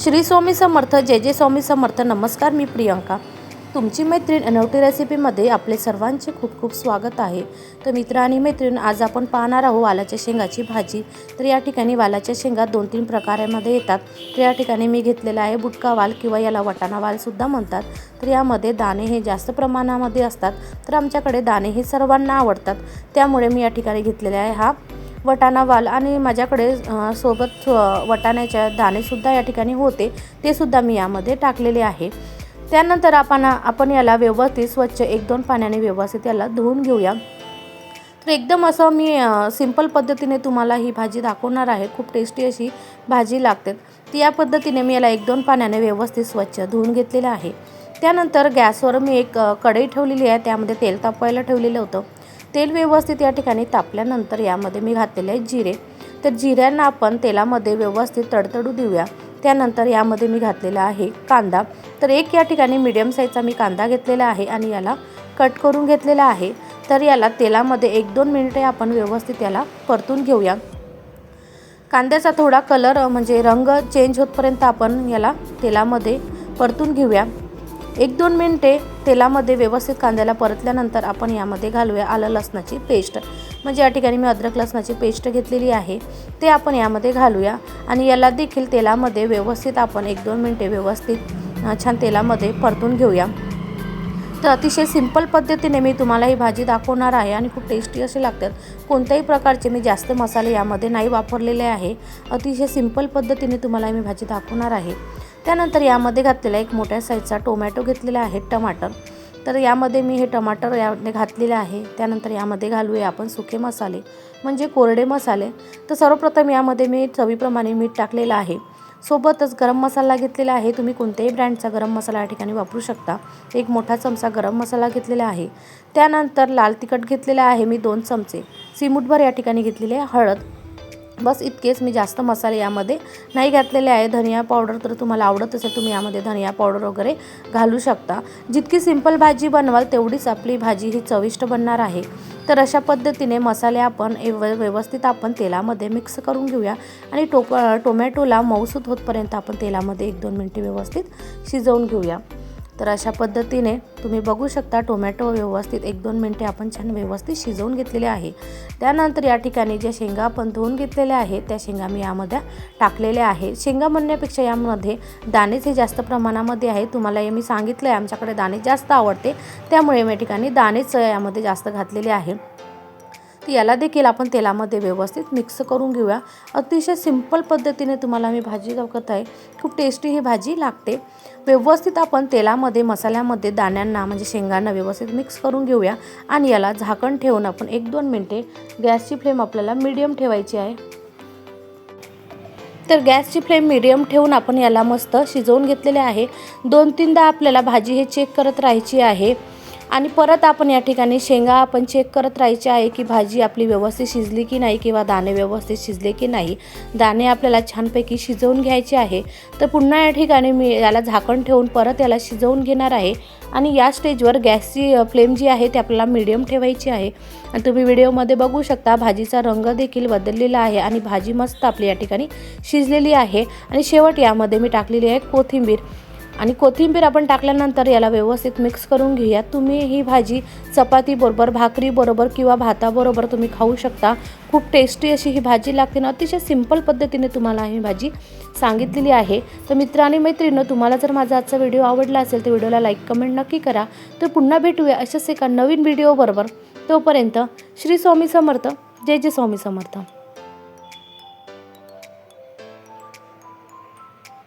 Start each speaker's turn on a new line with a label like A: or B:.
A: श्री स्वामी समर्थ जय जय स्वामी समर्थ नमस्कार मी प्रियंका. तुमची मैत्रीण अनवटी रेसिपीमध्ये आपले सर्वांचे खूप खूप स्वागत आहे. तर मित्र आणि मैत्रीण आज आपण पाहणार आहोत वालाच्या शेंगाची भाजी. तर या ठिकाणी वालाच्या शेंगा दोन तीन प्रकारामध्ये येतात. तर या ठिकाणी मी घेतलेला आहे बुटका वाल किंवा याला वटाणा वालसुद्धा म्हणतात. तर यामध्ये दाणे हे जास्त प्रमाणामध्ये असतात. तर आमच्याकडे दाणे हे सर्वांना आवडतात. त्यामुळे मी या ठिकाणी घेतलेला आहे हा वटाणा वाल आणि माझ्याकडे सोबत वटाण्याच्या दाणेसुद्धा या ठिकाणी होते. ते सुद्धा मी यामध्ये टाकलेले आहे. त्यानंतर आपण आपण याला व्यवस्थित स्वच्छ एक दोन पाण्याने व्यवस्थित याला धुवून घेऊया. तर एकदम असं मी सिंपल पद्धतीने तुम्हाला ही भाजी दाखवणार आहे. खूप टेस्टी अशी भाजी लागते. ती या पद्धतीने मी याला एक दोन पाण्याने व्यवस्थित स्वच्छ धुवून घेतलेलं आहे. त्यानंतर गॅसवर मी एक कढई ठेवलेली आहे. त्यामध्ये तेल तापवायला ठेवलेलं होतं. तेल व्यवस्थित या ठिकाणी तापल्यानंतर यामध्ये मी घातलेले आहे जिरे. तर जिऱ्यांना आपण तेलामध्ये व्यवस्थित तडतडू देऊया. त्यानंतर यामध्ये मी घातलेला आहे कांदा. तर एक या ठिकाणी मीडियम साईजचा मी कांदा घेतलेला आहे आणि याला कट करून घेतलेला आहे. तर याला तेलामध्ये एक दोन मिनिटे आपण व्यवस्थित याला परतून घेऊया. कांद्याचा थोडा कलर म्हणजे रंग चेंज होतपर्यंत आपण याला तेलामध्ये परतून घेऊया. एक दोन मिनटे तेलामध्ये व्यवस्थित कांद्याला परतल्यानंतर आपण यामध्ये घालूया आलं लसणाची पेस्ट. म्हणजे या ठिकाणी मी अद्रक लसणाची पेस्ट घेतलेली आहे. ते आपण यामध्ये घालूया आणि याला देखील तेलामध्ये व्यवस्थित आपण एक दोन मिनटे व्यवस्थित छान तेलामध्ये परतून घेऊया. तर अतिशय सिंपल पद्धतीने मी तुम्हाला ही भाजी दाखवणार आहे आणि खूप टेस्टी अशी लागतात कोणत्याही प्रकारचे मी जास्त मसाले यामध्ये नाही वापरलेले आहे. अतिशय सिंपल पद्धतीने तुम्हाला मी भाजी दाखवणार आहे. त्यानंतर यामध्ये घातलेला एक मोठ्या साईजचा टोमॅटो घेतलेला आहे टमाटर. तर यामध्ये मी हे टमाटर यामध्ये घातलेले आहे. त्यानंतर यामध्ये घालूया आपण सुके मसाले म्हणजे कोरडे मसाले. तर सर्वप्रथम यामध्ये मी चवीप्रमाणे मीठ टाकलेलं आहे. सोबतच गरम मसाला घेतलेला आहे. तुम्ही कोणत्याही ब्रँडचा गरम मसाला या ठिकाणी वापरू शकता. एक मोठा चमचा गरम मसाला घेतलेला आहे. त्यानंतर लाल तिखट घेतलेला आहे. मी दोन चमचे सिमूटभर या ठिकाणी घेतलेले आहे. हळद बस इतकेच मी जास्त मसाले यामध्ये नाही घातलेले आहे. धनिया पावडर तर तुम्हाला आवडत असेल तुम्ही यामध्ये धनिया पावडर वगैरे घालू शकता. जितकी सिंपल भाजी बनवाल तेवढीच आपली भाजी ही चविष्ट बनणार आहे. तर अशा पद्धतीने मसाले आपण एव- व्यवस्थित आपण तेलामध्ये मिक्स करून घेऊया. आणि टोप टोमॅटोला मऊसूत होतपर्यंत आपण तेलामध्ये एक दोन मिनटे व्यवस्थित शिजवून घेऊया. तर अशा पद्धतीने तुम्ही बघू शकता टोमॅटो व्यवस्थित एक दोन मिनटे आपण छान व्यवस्थित शिजवून घेतलेले आहे. त्यानंतर या ठिकाणी ज्या शेंगा आपण धुवून घेतलेल्या आहेत त्या शेंगा मी यामध्ये टाकलेल्या आहे शेंगा म्हणण्यापेक्षा यामध्ये दाणेच हे जास्त प्रमाणामध्ये आहे. तुम्हाला हे मी सांगितलं आहे आमच्याकडे दाणे जास्त आवडते. त्यामुळे या ठिकाणी दाणेच यामध्ये जास्त घातलेले आहे. तर याला देखील आपण तेलामध्ये व्यवस्थित मिक्स करून घेऊया. अतिशय सिंपल पद्धतीने तुम्हाला मी भाजी दाखवत आहे खूप टेस्टी ही भाजी लागते. व्यवस्थित आपण तेलामध्ये मसाल्यामध्ये दाण्यांना म्हणजे शेंगांना व्यवस्थित मिक्स करून घेऊया. आणि याला झाकण ठेवून आपण एक दोन मिनटे गॅसची फ्लेम आपल्याला मीडियम ठेवायची आहे. तर गॅसची फ्लेम मीडियम ठेवून आपण याला मस्त शिजवून घेतलेले आहे. दोन तीनदा आपल्याला भाजी हे चेक करत राहायची आहे. आणि परत आपण या ठिकाणी शेंगा आपण चेक करत राहायचे आहे की भाजी आपली व्यवस्थित शिजली की नाही किंवा दाणे व्यवस्थित शिजले की नाही. दाणे आपल्याला छानपैकी शिजवून घ्यायचे आहे. तर पुन्हा या ठिकाणी मी याला झाकण ठेवून परत याला शिजवून घेणार आहे. आणि या स्टेजवर गॅसची फ्लेम जी आहे ती आपल्याला मीडियम ठेवायची आहे. आणि तुम्ही व्हिडिओमध्ये बघू शकता भाजीचा रंग देखील बदललेला आहे आणि भाजी मस्त आपली या ठिकाणी शिजलेली आहे. आणि शेवट यामध्ये मी टाकलेली आहे कोथिंबीर. आणि कोथिंबीर आपण टाकल्यानंतर याला व्यवस्थित मिक्स करून घेऊया. तुम्ही ही भाजी चपातीबरोबर भाकरीबरोबर किंवा भाताबरोबर तुम्ही खाऊ शकता. खूप टेस्टी अशी ही भाजी लागते आणि अतिशय सिंपल पद्धतीने तुम्हाला ही भाजी सांगितलेली आहे. तर मित्र आणि मैत्रिणी तुम्हाला जर माझा आजचा व्हिडिओ आवडला असेल तर व्हिडिओला लाईक कमेंट नक्की करा. तर पुन्हा भेटूया अशाच एका नवीन व्हिडिओबरोबर तोपर्यंत श्री स्वामी समर्थ. जय जय स्वामी समर्थ.